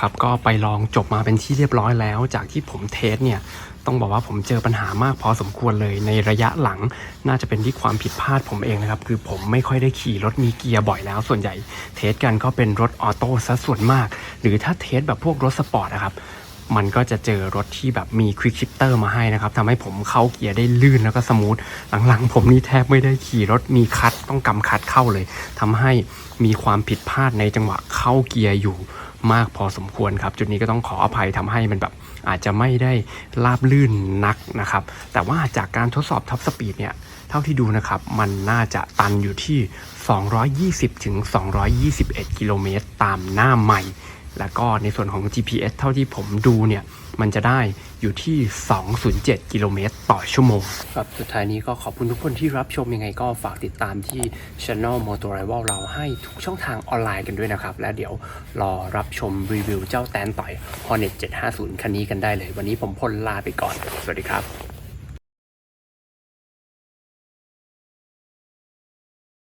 ครับก็ไปลองจบมาเป็นที่เรียบร้อยแล้ว จากที่ผมเทสเนี่ยต้องบอกว่าผมเจอปัญหามากพอสมควรเลยในระยะหลัง น่าจะเป็นที่ความผิดพลาดผมเองนะครับ คือผมไม่ค่อยได้ขี่รถมีเกียร์บ่อยแล้ว ส่วนใหญ่เทสกันก็เป็นรถออโต้ซะส่วนมาก หรือถ้าเทสแบบพวกรถสปอร์ตนะครับมันก็จะเจอรถที่แบบมีควิกชิปเตอร์มาให้นะครับทำให้ผมเข้าเกียร์ได้ลื่นแล้วก็สมูทหลังๆ ผมนี่แทบไม่ได้ขี่รถมีคัดต้องกำคัดเข้าเลยทำให้มีความผิดพลาดในจังหวะเข้าเกียร์อยู่ มากพอสมควรครับ จุดนี้ก็ต้องขออภัยทำให้มันแบบอาจจะไม่ได้ราบลื่นนักนะครับ แต่ว่าจากการทดสอบท็อปสปีดเนี่ยเท่าที่ดูนะครับ มันน่าจะตันอยู่ที่ 220ถึง221 กิโลเมตรตามหน้าใหม่ แล้วก็ในส่วนของ GPS เท่าที่ผมดูเนี่ย มันจะได้อยู่ที่ 207 กิโลเมตรต่อชั่วโมง ครับ สุดท้ายนี้ก็ขอบคุณทุกคนที่รับชมยังไงก็ฝากติดตามที่ Channel Motorival เราให้ทุกช่องทางออนไลน์กันด้วยนะครับ และเดี๋ยวรอรับชมรีวิวเจ้าแตนต่อย Hornet 750 คันนี้กันได้เลย วันนี้ผมพลลาไปก่อน สวัสดีครับ